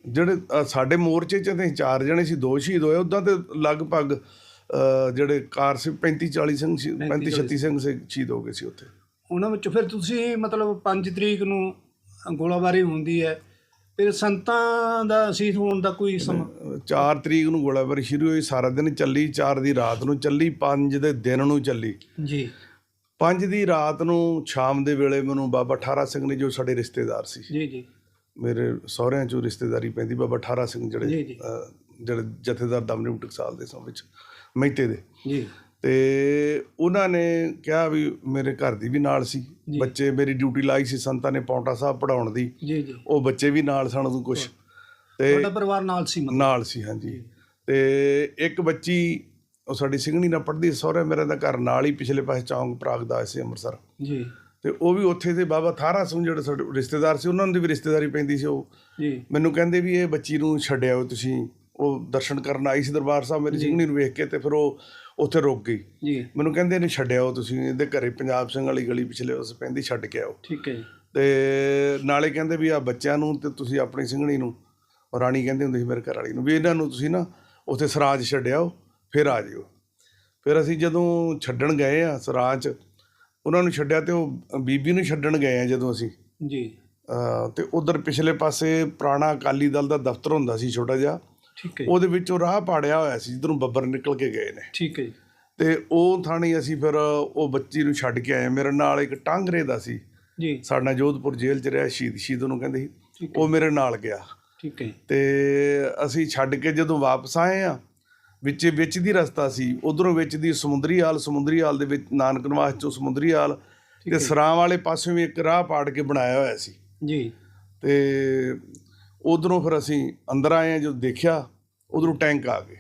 ਜਿਹੜੇ ਸਾਡੇ ਮੋਰਚੇ 'ਚ ਤੇ ਚਾਰ ਜਣੇ ਸੀ ਦੋ ਸ਼ਹੀਦ ਹੋਏ। ਉਦਾਂ ਤੇ ਲਗਭਗ ਜਿਹੜੇ ਕਾਰ ਸੀ 35 40 ਸਿੰਘ ਸੀ 35 36 ਸਿੰਘ ਸੀ ਸ਼ਹੀਦ ਹੋ ਗਏ ਸੀ ਉੱਥੇ। ਉਹਨਾਂ ਵਿੱਚੋਂ ਫਿਰ ਤੁਸੀਂ ਮਤਲਬ 5 ਤਰੀਕ ਨੂੰ ਗੋਲਾਬਾਰੀ ਹੁੰਦੀ ਹੈ ਫਿਰ ਸੰਤਾਂ ਦਾ ਸ਼ਹੀਦ ਹੋਣ ਦਾ ਕੋਈ ਸਮਾਂ? 4 ਤਰੀਕ ਨੂੰ ਗੋਲਾਬਾਰੀ ਸ਼ੁਰੂ ਹੋਈ ਸਾਰਾ ਦਿਨ ਚੱਲੀ 4 ਦੀ ਰਾਤ ਨੂੰ ਚੱਲੀ 5 ਦੇ ਦਿਨ ਨੂੰ ਚੱਲੀ। ਜੀ। 5 ਦੀ ਰਾਤ ਨੂੰ ਸ਼ਾਮ ਦੇ ਵੇਲੇ ਮੈਨੂੰ ਬਾਬਾ ਠਾਰਾ ਸਿੰਘ ਨੇ ਜੋ ਸਾਡੇ ਰਿਸ਼ਤੇਦਾਰ ਸੀ। ਜੀ ਜੀ। ਮੇਰੇ ਸਹੁਰਿਆਂ ਚੋਂ ਰਿਸ਼ਤੇਦਾਰੀ ਪੈਂਦੀ ਬਾਬਾ ਠਾਰਾ ਸਿੰਘ ਜਿਹੜੇ ਜਿਹੜੇ ਜਥੇਦਾਰ ਦਮਨੀ ਟਕਸਾਲ ਦੇ ਸਮ ਵਿੱਚ। ਮਹਿਤੇ ਦੇ। ਜੀ। ਤੇ ਉਹਨਾਂ ਨੇ ਕਿਹਾ ਵੀ ਮੇਰੇ ਘਰ ਦੀ ਵੀ ਨਾਲ ਸੀ। ਬੱਚੇ ਮੇਰੀ ਡਿਊਟੀ ਲਾਈ ਸੀ ਸੰਤਾਂ ਨੇ ਪੌਂਟਾ ਸਾਹਿਬ ਪੜਾਉਣ ਦੀ। ਜੀ ਜੀ। ਉਹ ਬੱਚੇ ਵੀ ਨਾਲ ਸਨ ਉਦੋਂ ਕੁਛ। ਤੇ ਤੁਹਾਡਾ ਪਰਿਵਾਰ ਨਾਲ ਸੀ ਨਾਲ ਸੀ ਹਾਂਜੀ। ਤੇ ਇੱਕ ਬੱਚੀ ਉਹ ਸਾਡੀ ਸਿੰਘਣੀ ਨਾਲ ਪੜ੍ਹਦੀ ਸਹੁਰੇ ਮੇਰੇ ਦਾ ਘਰ ਨਾਲ ਹੀ ਪਿਛਲੇ ਪਾਸੇ ਚੌਂਕ ਪ੍ਰਾਗਦਾ ਸੀ ਅੰਮ੍ਰਿਤਸਰ। ਜੀ। ਤੇ ਉਹ ਵੀ ਉੱਥੇ ਦੇ ਬਾਬਾ ਥਾਰਾ ਸਿੰਘ ਜਿਹੜੇ ਸਾਡੇ ਰਿਸ਼ਤੇਦਾਰ ਸੀ ਉਹਨਾਂ ਦੀ ਵੀ ਰਿਸ਼ਤੇਦਾਰੀ ਪੈਂਦੀ ਸੀ ਉਹ। ਜੀ। ਮੈਨੂੰ ਕਹਿੰਦੇ ਵੀ ਇਹ ਬੱਚੀ ਨੂੰ ਛੱਡਿਆਓ ਤੁਸੀਂ। ਉਹ ਦਰਸ਼ਨ ਕਰਨ ਆਈ ਸੀ ਦਰਬਾਰ ਸਾਹਿਬ ਮੇਰੀ ਸਿੰਘਣੀ ਨੂੰ ਵੇਖ ਕੇ ਤੇ ਫਿਰ ਉਹ ਉੱਥੇ ਰੁਕ ਗਈ। ਜੀ। ਮੈਨੂੰ ਕਹਿੰਦੇ ਇਹਨੂੰ ਛੱਡਿਆਓ ਤੁਸੀਂ ਇਹਦੇ ਘਰੇ ਪੰਜਾਬ ਸਿੰਘ ਵਾਲੀ ਗਲੀ ਪਿਛਲੇ ਉਸ ਪੈਂਦੀ ਛੱਡ ਕੇ ਆਓ। ਠੀਕ ਹੈ ਜੀ। ਤੇ ਨਾਲੇ ਕਹਿੰਦੇ ਵੀ ਆ ਬੱਚਿਆਂ ਨੂੰ ਤੇ ਤੁਸੀਂ ਆਪਣੀ ਸਿੰਘਣੀ ਨੂੰ ਰਾਣੀ ਕਹਿੰਦੇ ਹੁੰਦੇ ਸੀ ਮੇਰੇ ਘਰ ਵਾਲੀ ਨੂੰ ਵੀ ਇਹਨਾਂ ਨੂੰ ਤੁਸੀਂ ਨਾ ਉੱਥੇ ਸਰਾਜ ਛੱਡਿਆਓ ਫਿਰ ਆ ਜਿਓ। ਫਿਰ ਅਸੀਂ ਜਦੋਂ ਛੱਡਣ ਗਏ ਆ ਸਰਾਜ ਉਹਨਾਂ ਨੂੰ ਛੱਡਿਆ ਤੇ ਉਹ ਬੀਬੀ ਨੂੰ ਛੱਡਣ ਗਏ ਆ ਜਦੋਂ ਅਸੀਂ। ਜੀ। ਤੇ ਉਧਰ ਪਿਛਲੇ ਪਾਸੇ ਪੁਰਾਣਾ ਅਕਾਲੀ ਦਲ ਦਾ ਦਫ਼ਤਰ ਹੁੰਦਾ ਸੀ ਛੋਟਾ ਜਿਹਾ ਠੀਕ ਹੈ ਉਹਦੇ ਵਿੱਚੋਂ ਰਾਹ ਪਾੜਿਆ ਹੋਇਆ ਸੀ ਜਿੱਧਰੋਂ ਬੱਬਰ ਨਿਕਲ ਕੇ ਗਏ ਨੇ। ਠੀਕ ਹੈ ਜੀ, ਤੇ ਉਹ ਥਾਣੀ ਅਸੀਂ ਫਿਰ ਉਹ ਬੱਚੀ ਨੂੰ ਛੱਡ ਕੇ ਆਏ ਮੇਰੇ ਨਾਲ ਇੱਕ ਟਾਂਗਰੇ ਦਾ ਸੀ। ਜੀ। ਸਾਡਾ ਜੋਧਪੁਰ ਜੇਲ੍ਹ 'ਚ ਰਿਹਾ ਸ਼ਹੀਦ ਸ਼ਹੀਦ ਉਹਨੂੰ ਕਹਿੰਦੇ ਸੀ। ਉਹ ਮੇਰੇ ਨਾਲ ਗਿਆ। ਠੀਕ ਹੈ ਤੇ ਅਸੀਂ ਛੱਡ ਕੇ ਜਦੋਂ ਵਾਪਸ ਆਏ ਆ ਵਿੱਚ ਵਿੱਚ ਦੀ ਰਸਤਾ ਸੀ। ਉਧਰੋਂ ਵਿੱਚ ਦੀ ਸਮੁੰਦਰੀ ਹਾਲ ਸਮੁੰਦਰੀ ਹਾਲ ਦੇ ਵਿੱਚ ਨਾਨਕ ਨਿਵਾਸ ਚੋਂ ਸਮੁੰਦਰੀ ਹਾਲ ਤੇ ਸਰਾਂ ਵਾਲੇ ਪਾਸੇ ਵੀ ਇੱਕ ਰਾਹ ਪਾੜ ਕੇ ਬਣਾਇਆ ਹੋਇਆ ਸੀ। ਜੀ। ਤੇ ਉਧਰੋਂ ਫਿਰ ਅਸੀਂ ਅੰਦਰ ਆਏ ਜਦੋਂ ਦੇਖਿਆ ਉਧਰੋਂ ਟੈਂਕ ਆ ਗਏ।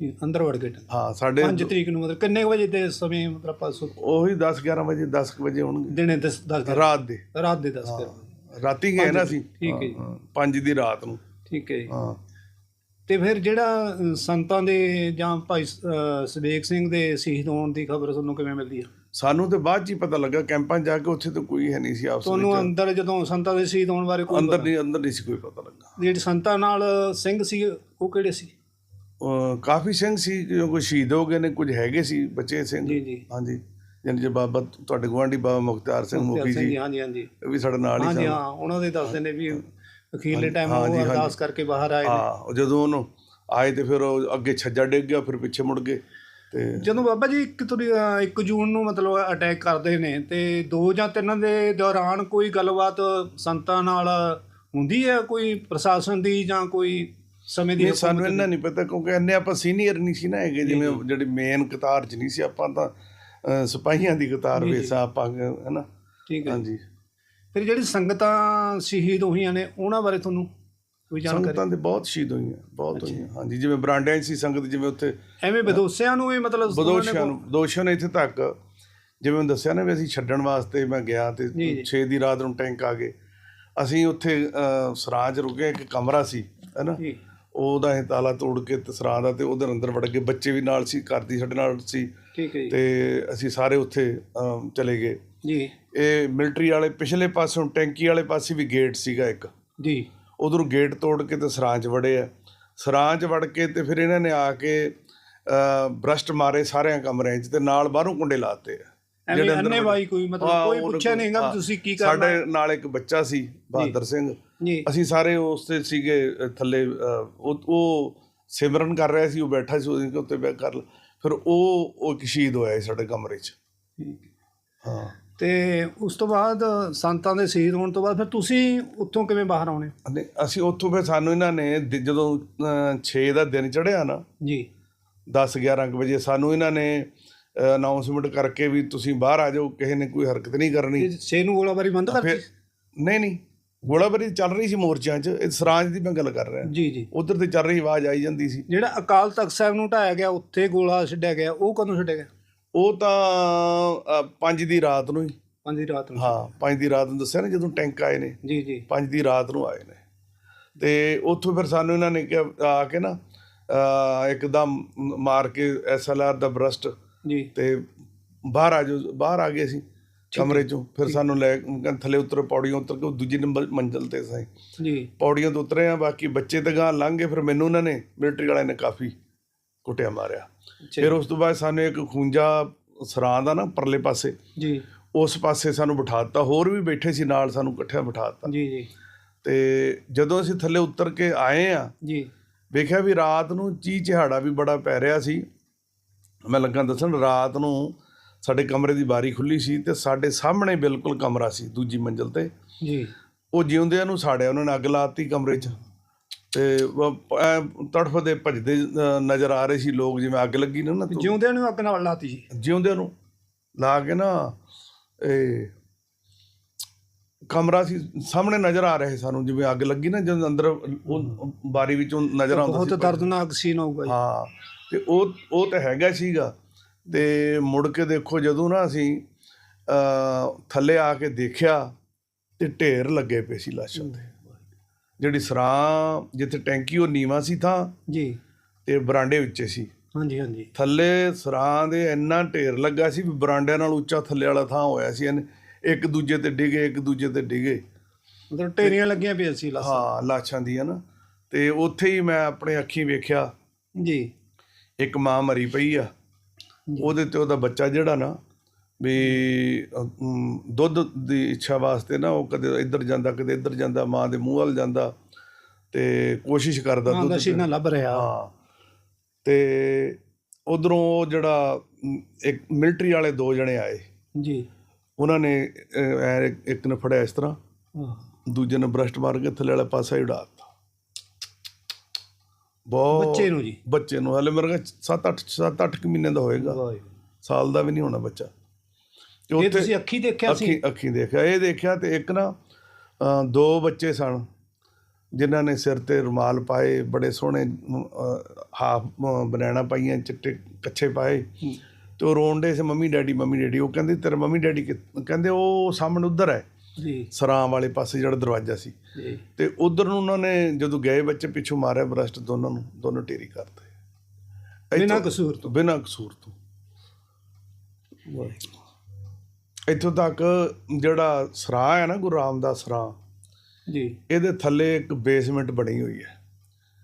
ਠੀਕ ਅੰਦਰ ਵੜ ਗਏ ਹਾਂ ਸਾਡੇ 5 ਤਰੀਕ ਨੂੰ ਮਤਲਬ ਕਿੰਨੇ ਵਜੇ ਦੇ ਸਮੇਂ ਮਤਲਬ ਆਪਾਂ ਉਹੀ 10 11 ਵਜੇ 10 ਕੁ ਵਜੇ ਹੋਣਗੇ। ਦਿਨੇ 10 10 ਰਾਤ ਦੇ। ਰਾਤ ਦੇ 10 ਫਿਰ ਰਾਤੀ ਗਏ ਨਾ ਅਸੀਂ? ਠੀਕ ਹੈ ਜੀ। 5 ਦੀ ਰਾਤ ਨੂੰ। ਠੀਕ ਹੈ ਜੀ। ਹਾਂ। ਤੇ ਫਿਰ ਜਿਹੜਾ ਸੰਤਾਂ ਦੇ ਜਾਂ ਭਾਈ ਸਵੇਕ ਸਿੰਘ ਦੇ ਸ਼ਹੀਦ ਹੋਣ ਦੀ ਖਬਰ ਤੁਹਾਨੂੰ ਕਿਵੇਂ ਮਿਲਦੀ ਆ? ਸਾਨੂੰ ਤੇ ਬਾਅਦ ਚ ਹੀ ਪਤਾ ਲੱਗਾ ਕੈਂਪਾਂ ਜਾ ਕੇ ਉੱਥੇ ਤਾਂ ਕੋਈ ਹੈ ਨਹੀਂ ਸੀ ਆਪਸ ਤੁਹਾਨੂੰ ਵਿੱਚ ਅੰਦਰ ਜਦੋਂ ਸੰਤਾਂ ਦੇ ਸ਼ਹੀਦ ਹੋਣ ਬਾਰੇ ਕੋਈ ਅੰਦਰ ਨਹੀਂ ਅੰਦਰ ਨਹੀਂ ਸੀ ਕੋਈ ਪਤਾ ਲੱਗਾ। ਜਿਹੜੇ ਸੰਤਾਂ ਨਾਲ ਸਿੰਘ ਸੀ ਉਹ ਕਿਹੜੇ ਸੀ? ਕਾਫੀ ਸਿੰਘ ਸੀ ਜੋ ਕੋਈ ਸ਼ਹੀਦ ਹੋ ਗਏ ਨੇ ਕੁਝ ਹੈਗੇ ਸੀ ਬੱਚੇ ਸਿੰਘ। ਜੀ ਜੀ। ਹਾਂਜੀ। ਜਿਨ ਜੇ ਬਾਬਾ ਤੁਹਾਡੇ ਗਵਾਂਢੀ ਬਾਬਾ ਮੁਖਤਾਰ ਸਿੰਘ ਮੁਖੀ ਜੀ ਹਾਂਜੀ ਹਾਂਜੀ। ਵੀ ਸਾਡੇ ਨਾਲ ਹੀ ਹਾਂਜੀ ਸਨ। ਹਾਂ ਉਹਨਾਂ ਦੇ ਦੱਸਦੇ ਨੇ ਵੀ ਅਖੀਰਲੇ ਟਾਈਮ ਉਹ। ਅਰਦਾਸ ਕਰਕੇ ਬਾਹਰ ਆਏ ਨੇ। ਹਾਂ ਜਦੋਂ ਉਹਨੂੰ ਆਏ ਤੇ ਫਿਰ ਉਹ ਅੱਗੇ ਛੱਜਾ ਡਿੱਗ ਗਿਆ ਫਿਰ ਪਿੱਛੇ ਮੁੜ ਗਏ। ਤੇ ਜਦੋਂ ਬਾਬਾ ਜੀ ਇੱਕ ਤੁਰੀ 1 ਜੂਨ ਨੂੰ ਮਤਲਬ ਅਟੈਕ ਕਰਦੇ ਨੇ ਤੇ 2 ਜਾਂ 3 ਦੇ ਦੌਰਾਨ ਕੋਈ ਗੱਲਬਾਤ ਸੰਤਾਂ ਨਾਲ ਹੁੰਦੀ ਹੈ? ਕੋਈ ਪ੍ਰਸ਼ਾਸਨ ਦੀ ਜਾਂ ਕੋਈ ਸਮੇਂ ਦੀ ਸਾਨੂੰ ਇਹਨਾਂ ਨਹੀਂ ਪਤਾ ਕਿਉਂਕਿ ਇੰਨੇ ਆਪਾਂ ਸੀਨੀਅਰ ਨਹੀਂ ਸੀ ਨਾ ਹੈਗੇ ਜਿਵੇਂ ਜਿਹੜੀ ਮੇਨ ਕਤਾਰ 'ਚ ਨਹੀਂ ਸੀ ਆਪਾਂ ਤਾਂ ਸਿਪਾਹੀਆਂ ਦੀ ਕਤਾਰ ਵਿੱਚ ਆਪਾਂ ਹੈਨਾ? ਠੀਕ ਹੈ। ਹਾਂਜੀ। ਫਿਰ ਜਿਹੜੀ ਸੰਗਤਾਂ ਸ਼ਹੀਦ ਹੋਈਆਂ ਨੇ ਉਹਨਾਂ ਬਾਰੇ ਤੁਹਾਨੂੰ ਕੋਈ ਜਾਣਕਾਰੀ ਸੰਗਤਾਂ ਦੇ ਬਹੁਤ ਸ਼ਹੀਦ ਹੋਈਆਂ ਬਹੁਤ ਹੋਈਆਂ। ਹਾਂਜੀ ਜਿਵੇਂ ਬਰਾਂਡਿਆਂ ਸੀ ਸੰਗਤ ਜਿਵੇਂ ਉੱਥੇ ਐਵੇਂ ਬਦੋਸਿਆਂ ਨੂੰ ਵੀ ਮਤਲਬ ਉਹਨਾਂ ਨੇ ਬਦੋਸ਼ਾਂ ਨੂੰ ਇੱਥੇ ਤੱਕ ਜਿਵੇਂ ਮੈਂ ਦੱਸਿਆ ਨਾ ਵੀ ਅਸੀਂ ਛੱਡਣ ਵਾਸਤੇ ਮੈਂ ਗਿਆ ਤੇ ਜੀ, ਜੀ। 6 ਦੀ ਰਾਤ ਨੂੰ ਟੈਂਕ ਆ ਗਏ। ਅਸੀਂ ਉੱਥੇ ਸਰਾਜ ਰੁਕੇ ਇੱਕ ਕਮਰਾ ਸੀ ਹੈਨਾ? ਉਹਦਾ ਇਹ ਤਾਲਾ ਤੋੜ ਕੇ ਤੇ ਸਰਾਂ ਦਾ ਤੇ ਉਹਦੇ ਅੰਦਰ ਵੜ ਕੇ ਬੱਚੇ ਵੀ ਨਾਲ ਸੀ ਘਰ ਦੀ ਸਾਡੇ ਨਾਲ ਸੀ। ਠੀਕ ਹੈ ਜੀ। ਤੇ ਅਸੀਂ ਸਾਰੇ ਉੱਥੇ ਚਲੇ ਗਏ। ਜੀ। ਇਹ ਮਿਲਟਰੀ ਵਾਲੇ ਪਿਛਲੇ ਪਾਸੋਂ ਟੈਂਕੀ ਵਾਲੇ ਪਾਸੇ ਵੀ ਗੇਟ ਸੀਗਾ ਇੱਕ। ਜੀ। ਉਧਰੋਂ ਗੇਟ ਤੋੜ ਕੇ ਤੇ ਸਰਾਂ 'ਚ ਵੜੇ ਆ। ਸਰਾਂ 'ਚ ਵੜ ਕੇ ਤੇ ਫਿਰ ਇਹਨਾਂ ਨੇ ਆ ਕੇ ਬ੍ਰਸ਼ਟ ਮਾਰੇ ਸਾਰਿਆਂ ਕਮਰਿਆਂ 'ਚ ਤੇ ਨਾਲ ਬਾਹਰੋਂ ਕੁੰਡੇ ਲਾਤੇ ਆ। ਐਵੇਂ ਅੰਨੇ ਬਾਈ ਕੋਈ ਮਤਲਬ ਕੋਈ ਪੁੱਛਿਆ ਨਹੀਂ ਹੈਗਾ ਵੀ ਹਾਂ, ਤੁਸੀਂ ਕੀ ਕਰਨਾ? ਸਾਡੇ ਨਾਲ ਇੱਕ ਬੱਚਾ ਸੀ ਬਹਾਦਰ ਸਿੰਘ। ਅਸੀਂ ਸਾਰੇ ਉਸ ਤੇ ਸੀਗੇ ਥੱਲੇ ਉਹ ਸਿਮਰਨ ਕਰ ਰਿਹਾ ਸੀ ਉਹ ਬੈਠਾ ਸੀ ਉਹਦੇ ਉੱਤੇ ਬੈਠ ਕਰ ਫਿਰ ਉਹ ਉਹ ਸ਼ਹੀਦ ਹੋਇਆ ਸਾਡੇ ਕਮਰੇ 'ਚ। ਹਾਂ। ਤੇ ਉਸ ਤੋਂ ਬਾਅਦ ਸੰਤਾਂ ਦੇ ਸ਼ਹੀਦ ਹੋਣ ਤੋਂ ਬਾਅਦ ਫਿਰ ਤੁਸੀਂ ਉੱਥੋਂ ਕਿਵੇਂ ਬਾਹਰ ਆਉਣੇ? ਅਤੇ ਅਸੀਂ ਉੱਥੋਂ ਫਿਰ ਸਾਨੂੰ ਇਹਨਾਂ ਨੇ ਦਿ- ਜਦੋਂ 6 ਦਾ ਦਿਨ ਚੜ੍ਹਿਆ ਨਾ ਜੀ। 10 11 ਕੁ ਵਜੇ ਸਾਨੂੰ ਇਹਨਾਂ ਨੇ ਅਨਾਉਂਸਮੈਂਟ ਕਰਕੇ ਵੀ ਤੁਸੀਂ ਬਾਹਰ ਆ ਜਾਓ ਕਿਸੇ ਨੇ ਕੋਈ ਹਰਕਤ ਨਹੀਂ ਕਰਨੀ। ਛੇ ਨੂੰ ਗੋਲਾਬਾਰੀ ਬੰਦ ਕਰਤੀ? ਫਿਰ ਨਹੀਂ ਨਹੀਂ ਗੋਲਾਬਾਰੀ ਚੱਲ ਰਹੀ ਸੀ ਮੋਰਚਿਆਂ 'ਚ ਇਹ ਸਰਾਜ ਦੀ ਮੈਂ ਗੱਲ ਕਰ ਰਿਹਾ। ਜੀ ਜੀ। ਉਧਰ ਤੇ ਚੱਲ ਰਹੀ ਆਵਾਜ਼ ਆਈ ਜਾਂਦੀ ਸੀ। ਜਿਹੜਾ ਅਕਾਲ ਤਖਤ ਸਾਹਿਬ ਨੂੰ ਢਾਇਆ ਗਿਆ ਉੱਥੇ ਗੋਲਾ ਛੱਡਿਆ ਗਿਆ ਉਹ ਕਦੋਂ ਛੱਡਿਆ ਗਿਆ? ਉਹ ਤਾਂ 5 ਦੀ ਰਾਤ ਨੂੰ ਹੀ। ਪੰਜ ਦੀ ਰਾਤ ਨੂੰ। ਹਾਂ 5 ਦੀ ਰਾਤ ਨੂੰ ਦੱਸਿਆ ਨਾ ਜਦੋਂ ਟੈਂਕ ਆਏ ਨੇ। ਜੀ ਜੀ। 5 ਦੀ ਰਾਤ ਨੂੰ ਆਏ ਨੇ। ਤੇ ਉੱਥੋਂ ਫਿਰ ਸਾਨੂੰ ਇਹਨਾਂ ਨੇ ਕਿਹਾ ਆ ਕੇ ਨਾ ਇੱਕਦਮ ਮਾਰ ਕੇ ਐਸਐਲਆਰ ਦਾ ਬਰਸਟ ਜੀ। ਤੇ ਬਾਹਰ ਆ ਜਾਓ ਬਾਹਰ ਆ ਗਏ ਅਸੀਂ ਕਮਰੇ ਚੋਂ। ਫਿਰ ਸਾਨੂੰ ਲੈ ਥੱਲੇ ਉਤਰ ਪੌੜੀਆਂ ਉਤਰ ਕੇ ਦੂਜੀ ਨੰਬਰ ਮੰਜ਼ਲ ਤੇ ਸਾਂ ਜੀ। ਪੌੜੀਆਂ ਤੋਂ ਉਤਰੇ ਆ ਬਾਕੀ ਬੱਚੇ ਤਾਂ ਗਾਂ ਲੰਘ ਗਏ ਫਿਰ ਮੈਨੂੰ ਉਹਨਾਂ ਨੇ ਮਿਲਟਰੀ ਵਾਲਿਆਂ ਨੇ ਕਾਫੀ ਕੁੱਟਿਆ ਮਾਰਿਆ। ਫਿਰ ਉਸ ਤੋਂ ਬਾਅਦ ਸਾਨੂੰ ਇੱਕ ਖੂੰਜਾ ਸਰਾਂ ਦਾ ਨਾ ਪਰਲੇ ਪਾਸੇ ਜੀ। ਉਸ ਪਾਸੇ ਸਾਨੂੰ ਬਿਠਾ ਦਿੱਤਾ ਹੋਰ ਵੀ ਬੈਠੇ ਸੀ ਨਾਲ ਸਾਨੂੰ ਇਕੱਠਿਆਂ ਬਿਠਾ ਦਿੱਤਾ। ਜੀ ਜੀ। ਤੇ ਜਦੋਂ ਅਸੀਂ ਥੱਲੇ ਉਤਰ ਕੇ ਆਏ ਆ ਜੀ। ਵੇਖਿਆ ਵੀ ਰਾਤ ਨੂੰ ਚੀ ਚਿਹਾੜਾ ਵੀ ਬੜਾ ਪੈ ਰਿਹਾ ਸੀ। ਮੈਂ ਲੱਗਾ ਦੱਸਣ ਰਾਤ ਨੂੰ ਸਾਡੇ ਕਮਰੇ ਦੀ ਬਾਰੀ ਖੁੱਲੀ ਸੀ ਤੇ ਸਾਡੇ ਸਾਹਮਣੇ ਬਿਲਕੁਲ ਕਮਰਾ ਸੀ ਦੂਜੀ ਮੰਜ਼ਲ ਤੇ। ਜੀ। ਉਹ ਜਿਉਂਦਿਆਂ ਨੂੰ ਸਾੜਿਆ ਉਹਨਾਂ ਨੇ ਅੱਗ ਲਾਤੀ ਕਮਰੇ 'ਚ। ਤੇ ਤੜਫਦੇ ਭੱਜਦੇ ਨਜ਼ਰ ਆ ਰਹੇ ਸੀ ਲੋਕ ਜਿਵੇਂ ਅੱਗ ਲੱਗੀ ਨਾ ਨਾ ਜਿਉਂਦਿਆਂ ਨੂੰ ਅੱਗ ਨਾਲ ਲਾਤੀ ਜੀ ਜਿਉਂਦਿਆਂ ਨੂੰ ਲਾ ਕੇ ਨਾ ਇਹ ਕਮਰਾ ਸੀ ਸਾਹਮਣੇ ਨਜ਼ਰ ਆ ਰਹੇ ਸਾਨੂੰ ਜਿਵੇਂ ਅੱਗ ਲੱਗੀ ਨਾ ਜਦੋਂ ਅੰਦਰ ਉਹ ਬਾਰੀ ਵਿੱਚੋਂ ਨਜ਼ਰ ਆਉਂਦਾ ਬਹੁਤ ਸੀ ਦਰਦਨਾਕ ਸੀਨ ਹੋਊਗਾ ਜੀ। ਹਾਂ ਤੇ ਉਹ ਉਹ ਤਾਂ ਹੈਗਾ ਸੀਗਾ। ਤੇ ਮੁੜ ਕੇ ਦੇਖੋ ਜਦੋਂ ਨਾ ਅਸੀਂ ਥੱਲੇ ਆ ਕੇ ਦੇਖਿਆ ਤੇ ਢੇਰ ਲੱਗੇ ਪਏ ਸੀ ਲਾਸ਼ਾਂ ਦੇ ਜਿਹੜੀ ਸਰਾਂ ਜਿੱਥੇ ਟੈਂਕੀ ਉਹ ਨੀਵਾ ਸੀ ਥਾਂ ਜੀ। ਤੇ ਬਰਾਂਡੇ ਵਿੱਚ ਸੀ। ਹਾਂਜੀ ਹਾਂਜੀ। ਥੱਲੇ ਸਰਾਂ ਦੇ ਇੰਨਾ ਢੇਰ ਲੱਗਾ ਸੀ ਵੀ ਬਰਾਂਡਿਆਂ ਨਾਲ ਉੱਚਾ ਥੱਲੇ ਵਾਲਾ ਥਾਂ ਹੋਇਆ ਸੀ। ਇਹਨੇ ਇੱਕ ਦੂਜੇ ਤੇ ਡਿੱਗੇ ਇੱਕ ਦੂਜੇ ਤੇ ਡਿੱਗੇ। ਮਤਲਬ ਢੇਰੀਆਂ ਲੱਗੀਆਂ ਪਈਆਂ ਸੀ ਲਾਸਾਂ। ਹਾਂ ਲਾਸ਼ਾਂ ਦੀਆਂ ਨਾ। ਤੇ ਉੱਥੇ ਹੀ ਮੈਂ ਆਪਣੇ ਅੱਖੀਂ ਵੇਖਿਆ। ਜੀ। ਇੱਕ ਮਾਂ ਮਰੀ ਪਈ ਆ। ਉਹਦੇ ਤੇ ਉਹਦਾ ਬੱਚਾ ਜਿਹੜਾ ਨਾ ਵੀ ਦੁੱਧ ਦੀ ਇੱਛਾ ਵਾਸਤੇ ਨਾ ਉਹ ਕਦੇ ਇੱਧਰ ਜਾਂਦਾ ਕਦੇ ਇੱਧਰ ਜਾਂਦਾ ਮਾਂ ਦੇ ਮੂੰਹ ਵੱਲ ਜਾਂਦਾ ਤੇ ਕੋਸ਼ਿਸ਼ ਕਰਦਾ ਦੁੱਧ ਦਾ ਸੀਨਾ ਲੱਭ ਰਿਹਾ। ਹਾਂ। ਤੇ ਉਧਰੋਂ ਉਹ ਜਿਹੜਾ ਇੱਕ ਮਿਲਟਰੀ ਵਾਲੇ ਦੋ ਜਣੇ ਆਏ। ਜੀ। ਉਹਨਾਂ ਨੇ ਇੱਕ ਨੇ ਫੜਿਆ ਇਸ ਤਰ੍ਹਾਂ ਦੂਜੇ ਨੇ ਬ੍ਰਸ਼ਟ ਮਾਰ ਕੇ ਥੱਲੇ ਵਾਲਾ ਪਾਸਾ ਹੀ ਉਡਾ ਦਿੱਤਾ। ਬਹੁਤ ਬੱਚੇ ਨੂੰ ਜੀ। ਬੱਚੇ ਨੂੰ ਹਲੇ ਮੇਰੇ 7 8 7 8 ਮਹੀਨੇ ਦਾ ਹੋਏਗਾ। ਸਾਲ ਦਾ ਵੀ ਨਹੀਂ ਹੋਣਾ ਬੱਚਾ। ਇਹ ਤੁਸੀਂ ਅੱਖੀ ਦੇਖਿਆ ਸੀ? ਅੱਖੀ ਅੱਖੀ ਦੇਖਿਆ। ਇਹ ਦੇਖਿਆ ਤੇ ਇੱਕ ਨਾ ਦੋ ਬੱਚੇ ਸਨ ਜਿਨ੍ਹਾਂ ਨੇ ਸਿਰ ਤੇ ਰੁਮਾਲ ਪਾਏ ਬੜੇ ਸੋਹਣੇ ਹਾਫ ਬਨਾਣਾ ਪਾਈਆਂ ਚਿੱਟੇ ਕੱਛੇ ਪਾਏ। ਤੇ ਉਹ ਸੀ ਮੰਮੀ ਡੈਡੀ ਮੰਮੀ ਡੈਡੀ। ਉਹ ਕਹਿੰਦੇ ਤੇਰੇ ਮੰਮੀ ਡੈਡੀ ਕਹਿੰਦੇ ਉਹ ਸਾਹਮਣੇ ਉਧਰ ਹੈ। ਜੀ। ਸਰਾਂ ਵਾਲੇ ਪਾਸੇ ਜਿਹੜਾ ਦਰਵਾਜ਼ਾ ਸੀ। ਜੀ। ਤੇ ਉਧਰ ਨੂੰ ਉਹਨਾਂ ਨੇ ਜਦੋਂ ਗਏ ਬੱਚੇ ਪਿੱਛੋਂ ਮਾਰਿਆ ਬਰਸਟ ਦੋਨਾਂ ਨੂੰ ਦੋਨੋਂ ਢੇਰੀ ਕਰਤੇ। ਬਿਨਾਂ ਕਸੂਰ ਤੋਂ? ਬਿਨਾਂ ਕਸੂਰ ਤੋਂ। ਇੱਥੋਂ ਤੱਕ ਜਿਹੜਾ ਸਰਾਂ ਹੈ ਨਾ ਗੁਰੂ ਰਾਮਦਾਸ ਸਰਾਂ ਜੀ। ਇਹਦੇ ਥੱਲੇ ਇੱਕ ਬੇਸਮੈਂਟ ਬਣੀ ਹੋਈ ਹੈ।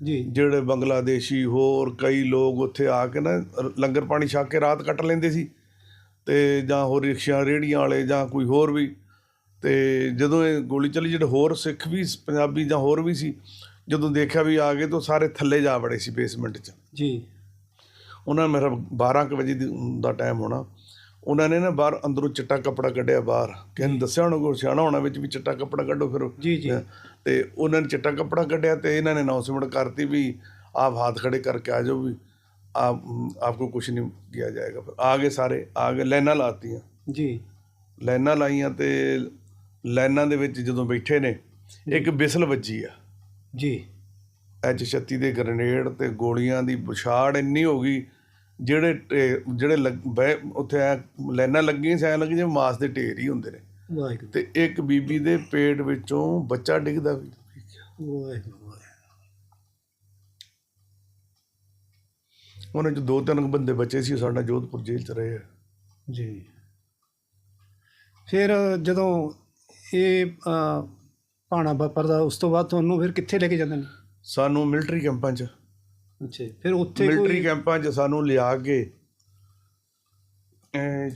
ਜੀ। ਜਿਹੜੇ ਬੰਗਲਾਦੇਸ਼ੀ ਹੋਰ ਕਈ ਲੋਕ ਉੱਥੇ ਆ ਕੇ ਨਾ ਲੰਗਰ ਪਾਣੀ ਛਕ ਕੇ ਰਾਤ ਕੱਟ ਲੈਂਦੇ ਸੀ ਤੇ ਜਾਂ ਹੋਰ ਰਿਕਸ਼ਾ ਰੇੜੀਆਂ ਵਾਲੇ ਜਾਂ ਕੋਈ ਹੋਰ ਵੀ। ਤੇ ਜਦੋਂ ਇਹ ਗੋਲੀ ਚੱਲੀ ਜਿਹੜੇ ਹੋਰ ਸਿੱਖ ਵੀ ਪੰਜਾਬੀ ਜਾਂ ਹੋਰ ਵੀ ਸੀ ਜਦੋਂ ਦੇਖਿਆ ਵੀ ਆ ਗਏ ਤਾਂ ਸਾਰੇ ਥੱਲੇ ਜਾ ਵੜੇ ਸੀ ਬੇਸਮੈਂਟ 'ਚ। ਜੀ। ਉਹਨਾਂ ਮੇਰਾ 12 ਕੁ ਵਜੇ ਦੀ- ਦਾ ਟਾਈਮ ਹੋਣਾ। ਉਹਨਾਂ ਨੇ ਨਾ ਬਾਹਰ ਅੰਦਰੋਂ ਚਿੱਟਾ ਕੱਪੜਾ ਕੱਢਿਆ ਬਾਹਰ। ਕਿਸੇ ਨੇ ਦੱਸਿਆ ਹੋਣਾ ਕੋਈ ਸਿਆਣਾ ਹੋਣਾ ਵਿੱਚ ਵੀ ਚਿੱਟਾ ਕੱਪੜਾ ਕੱਢੋ ਫਿਰ। ਜੀ ਜੀ। ਤੇ ਉਹਨਾਂ ਨੇ ਚਿੱਟਾ ਕੱਪੜਾ ਕੱਢਿਆ ਤੇ ਇਹਨਾਂ ਨੇ ਅਨਾਉਂਸਮੈਂਟ ਕਰਤੀ ਵੀ ਆਪ ਹੱਥ ਖੜੇ ਕਰਕੇ ਆ ਜਾਓ ਵੀ ਆਪ ਆਪਕੋ ਕੁਝ ਨਹੀਂ किया ਜਾਏਗਾ ਫਿਰ। ਆ ਗਏ ਸਾਰੇ ਆ ਗਏ ਲਾਈਨਾਂ ਲਾਤੀਆਂ। ਜੀ। ਲਾਈਨਾਂ ਲਾਈਆਂ ਤੇ ਲਾਈਨਾਂ ਦੇ ਵਿੱਚ ਜਦੋਂ ਬੈਠੇ ਨੇ ਇੱਕ ਬਿਸਲ ਵੱਜੀ ਆ। ਜੀ। ਐਚ 36 ਦੇ ਗ੍ਰਨੇਡ ਤੇ ਗੋਲੀਆਂ ਦੀ ਵਿਛਾੜ ਇੰਨੀ ਹੋ ਗਈ ਜਿਹੜੇ ਜਿਹੜੇ ਬਹਿ ਉੱਥੇ ਐ ਲਾਈਨਾਂ ਲੱਗੀਆਂ ਸੀ ਐਂ ਲੱਗੀ ਜਿਵੇਂ ਮਾਸ ਦੇ ਢੇਰ ਹੀ ਹੁੰਦੇ ਨੇ। ਵਾਹਿਗੁਰੂ। ਤੇ ਇੱਕ ਬੀਬੀ ਦੇ ਪੇਟ ਵਿੱਚੋਂ ਬੱਚਾ ਡਿੱਗਦਾ ਵੀ ਵਾਹਿਗੁਰੂ। ਉਹਨਾਂ ਚ ਦੋ ਤਿੰਨ ਬੰਦੇ ਬੱਚੇ ਸੀ ਸਾਡਾ ਜੋਧਪੁਰ ਜੇਲ੍ਹ ਚ ਰਹੇ ਆ। ਜੀ। ਫਿਰ ਜਦੋਂ ਇਹ ਭਾਣਾ ਵਾਪਰਦਾ ਉਸ ਤੋਂ ਬਾਅਦ ਤੁਹਾਨੂੰ ਫਿਰ ਕਿੱਥੇ ਲੈ ਕੇ ਜਾਂਦੇ ਨੇ? ਸਾਨੂੰ ਮਿਲਟਰੀ ਕੈਂਪਾਂ 'ਚ। ਅੱਛਾ ਫਿਰ ਉੱਥੇ ਮਿਲਟਰੀ ਕੈਂਪਾਂ 'ਚ ਸਾਨੂੰ ਲਿਆ ਕੇ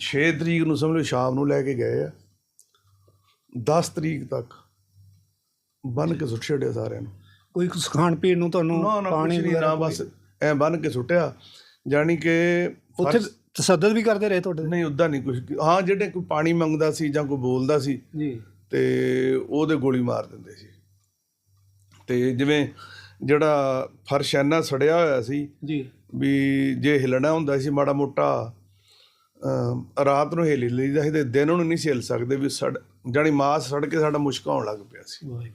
6 ਤਰੀਕ ਨੂੰ ਸਮਝ ਲਓ ਸ਼ਾਮ ਨੂੰ ਲੈ ਕੇ ਗਏ ਆ। 10 ਤਰੀਕ ਤੱਕ ਬੰਨ ਕੇ ਸੁੱਟ ਛੱਡਿਆ ਸਾਰਿਆਂ ਨੂੰ। ਕੋਈ ਖਾਣ ਪੀਣ ਨੂੰ ਤੁਹਾਨੂੰ ਪਾਣੀ ਵਗੈਰਾ ਨਾ ਬਸ ਐ ਬੰਨ ਕੇ ਸੁੱਟਿਆ। ਜਾਣੀ ਕਿ ਉੱਥੇ ਤਸੱਦਦ ਵੀ ਕਰਦੇ ਰਹੇ ਤੁਹਾਡੇ? ਨਹੀਂ ਉਦਾਂ ਨਹੀਂ ਕੁਝ ਹਾਂ ਜਿਹੜੇ ਕੋਈ ਪਾਣੀ ਮੰਗਦਾ ਸੀ ਜਾਂ ਕੋਈ ਬੋਲਦਾ ਸੀ ਜੀ। ਤੇ ਉਹਦੇ ਗੋਲੀ ਮਾਰ ਦਿੰਦੇ ਸੀ। ਤੇ ਜਿਵੇਂ ਜਿਹੜਾ ਫਰਸ਼ ਇੰਨਾ ਸੜਿਆ ਹੋਇਆ ਸੀ ਜੀ। ਵੀ ਜੇ ਹਿਲਣਾ ਹੁੰਦਾ ਸੀ ਮਾੜਾ ਮੋਟਾ ਰਾਤ ਨੂੰ ਹਿਲ ਲਈਦਾ ਸੀ ਤੇ ਦਿਨ ਨੂੰ ਨਹੀਂ ਹਿਲ ਸਕਦੇ ਵੀ ਸੜ ਜਾਣੀ ਮਾਸ ਸੜ ਕੇ ਸਾਡਾ ਮੁਸ਼ਕ ਆਉਣ ਲੱਗ ਪਿਆ ਸੀ।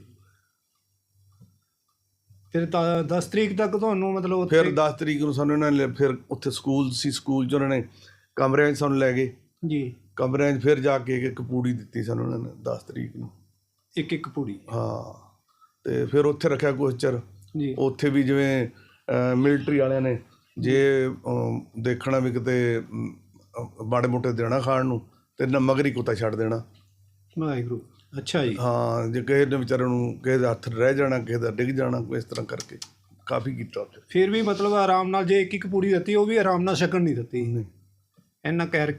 ਫਿਰ ਤਾਂ 10 ਤਰੀਕ ਤੱਕ ਤੁਹਾਨੂੰ ਮਤਲਬ ਫਿਰ ਉੱਥੇ 10 ਤਰੀਕ ਨੂੰ ਸਾਨੂੰ ਇਹਨਾਂ ਨੇ ਫਿਰ ਉੱਥੇ ਸਕੂਲ ਸੀ ਸਕੂਲ 'ਚ ਉਹਨਾਂ ਨੇ ਕਮਰਿਆਂ 'ਚ ਸਾਨੂੰ ਲੈ ਗਏ। ਜੀ। ਕਮਰਿਆਂ 'ਚ ਫਿਰ ਜਾ ਕੇ ਇੱਕ ਪੂੜੀ ਦਿੱਤੀ ਸਾਨੂੰ ਉਹਨਾਂ ਨੇ 10 ਤਰੀਕ ਨੂੰ। ਇੱਕ ਇੱਕ ਪੂੜੀ। ਹਾਂ ਤੇ ਫਿਰ ਉੱਥੇ ਰੱਖਿਆ ਕੁਛ ਚਿਰ। ਉੱਥੇ ਵੀ ਜਿਵੇਂ ਮਿਲਟਰੀ ਵਾਲਿਆਂ ਨੇ ਜੇ ਦੇਖਣਾ ਵੀ ਕਿਤੇ ਮਾੜੇ ਮੋਟੇ ਦੇਣਾ ਖਾਣ ਨੂੰ ਤੇ ਨਾ ਮਗਰੀ ਕੁੱਤਾ ਛੱਡ ਦੇਣਾ। ਵਾਹਿਗੁਰੂ। ਅੱਛਾ ਜੀ। ਹਾਂ ਜੇ ਕਿਸੇ ਨੇ ਵਿਚਾਰੇ ਨੂੰ ਕਿਸੇ ਦਾ ਹੱਥ ਰਹਿ ਜਾਣਾ ਕਿਸੇ ਦਾ ਡਿੱਗ ਜਾਣਾ ਕੋਈ ਇਸ ਤਰ੍ਹਾਂ ਕਰਕੇ ਕਾਫੀ ਕੀਤਾ ਉੱਥੇ। ਫਿਰ ਵੀ ਮਤਲਬ ਆਰਾਮ ਨਾਲ ਜੇ ਇੱਕ ਇੱਕ ਪੂੜੀ ਦਿੱਤੀ ਉਹ ਵੀ ਆਰਾਮ ਨਾਲ ਛਕਣ ਨਹੀਂ ਦਿੱਤੀ। ਇੰਨਾ ਕਹਿਰ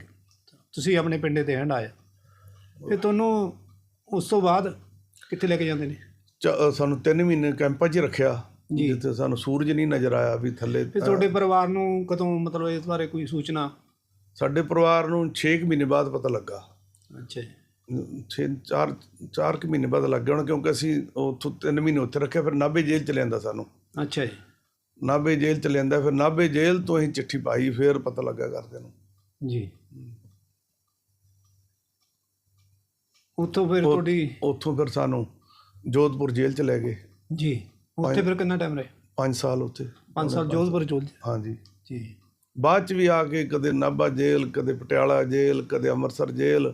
ਤੁਸੀਂ ਆਪਣੇ ਪਿੰਡੇ ਤੇ ਹੰਡ ਆਇਆ। ਤੇ ਤੁਹਾਨੂੰ ਉਸ ਤੋਂ ਬਾਅਦ ਕਿੱਥੇ ਲੈ ਕੇ ਜਾਂਦੇ ਨੇ? ਸਾਨੂੰ 3 ਮਹੀਨੇ ਕੈਂਪਾਂ 'ਚ ਰੱਖਿਆ। ਜਿੱਥੇ ਸਾਨੂੰ ਸੂਰਜ ਨਹੀਂ ਨਜ਼ਰ ਆਇਆ ਵੀ ਥੱਲੇ ਤੇ ਤੁਹਾਡੇ ਪਰਿਵਾਰ ਨੂੰ ਕਦੋਂ ਮਤਲਬ ਇਸ ਬਾਰੇ ਕੋਈ ਸੂਚਨਾ? ਸਾਡੇ ਪਰਿਵਾਰ ਨੂੰ 6 ਮਹੀਨੇ ਬਾਅਦ ਪਤਾ ਲੱਗਾ। ਅੱਛਾ ਜੀ। 6 4 4 ਕੁ ਮਹੀਨੇ ਬਾਅਦ ਲੱਗ ਗਿਆ ਹੁਣ ਕਿਉਂਕਿ ਅਸੀਂ ਉੱਥੋਂ 3 ਮਹੀਨੇ ਉੱਥੇ ਰੱਖਿਆ ਫਿਰ ਨਾਭੇ ਜੇਲ੍ਹ ਚ ਲਿਆਂਦਾ ਸਾਨੂੰ। ਅੱਛਾ ਜੀ। ਨਾਭੇ ਜੇਲ੍ਹ ਚ ਲਿਆਂਦਾ ਫਿਰ ਨਾਭੇ ਜੇਲ੍ਹ ਤੋਂ ਅਸੀਂ ਚਿੱਠੀ ਪਾਈ ਫਿਰ ਪਤਾ ਲੱਗਾ ਕਰਦੇ ਨੂੰ। ਜੀ। ਉੱਥੋਂ ਫਿਰ ਤੁਹਾਡੀ ਉੱਥੋਂ ਫਿਰ ਸਾਨੂੰ ਜੋਧਪੁਰ ਜੇਲ੍ਹ ਚ ਲੈ ਗਏ। ਜੀ ਉੱਥੇ ਫਿਰ ਕਿੰਨਾ ਟਾਈਮ ਰਹੇ? 5 ਸਾਲ ਉੱਥੇ। 5 ਸਾਲ ਜੋਧਪੁਰ ਜੋਧ ਹਾਂਜੀ। ਜੀ। ਬਾਅਦ ਚ ਵੀ ਆ ਕੇ ਕਦੇ ਨਾਭਾ ਜੇਲ੍ਹ ਕਦੇ ਪਟਿਆਲਾ ਜੇਲ੍ਹ ਕਦੇ ਅੰਮ੍ਰਿਤਸਰ ਜੇਲ੍ਹ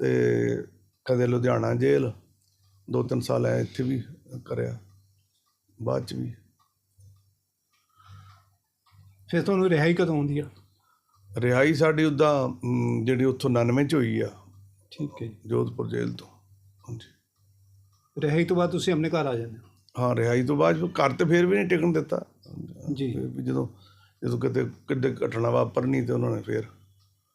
ਤੇ ਕਦੇ ਲੁਧਿਆਣਾ ਜੇਲ੍ਹ। ਦੋ ਤਿੰਨ ਸਾਲ ਐ ਇੱਥੇ ਵੀ ਕਰਿਆ। ਬਾਅਦ ਚ ਵੀ। ਫਿਰ ਤੁਹਾਨੂੰ ਰਿਹਾਈ ਕਦੋਂ ਆਉਂਦੀ ਆ? ਰਿਹਾਈ ਸਾਡੀ ਉਦਾਂ ਜਿਹੜੀ ਉੱਥੋਂ 99 ਚ ਹੋਈ ਆ। ਠੀਕ ਹੈ ਜੋਧਪੁਰ ਜੇਲ੍ਹ ਤੋਂ। ਹਾਂਜੀ। ਰਿਹਾਈ ਤੋਂ ਬਾਅਦ ਤੁਸੀਂ ਆਪਣੇ ਘਰ ਆ ਜਾਂਦੇ ਹੋ? ਹਾਂ ਰਿਹਾਈ ਤੋਂ ਬਾਅਦ ਘਰ ਤੇ ਫੇਰ ਵੀ ਨਹੀਂ ਟਿਕਣ ਦਿੱਤਾ। ਜੀ। ਜਦੋਂ ਜਦੋਂ ਕਿਤੇ ਕਿਤੇ ਘਟਨਾ ਵਾਪਰਨੀ ਤੇ ਉਹਨਾਂ ਨੇ ਫੇਰ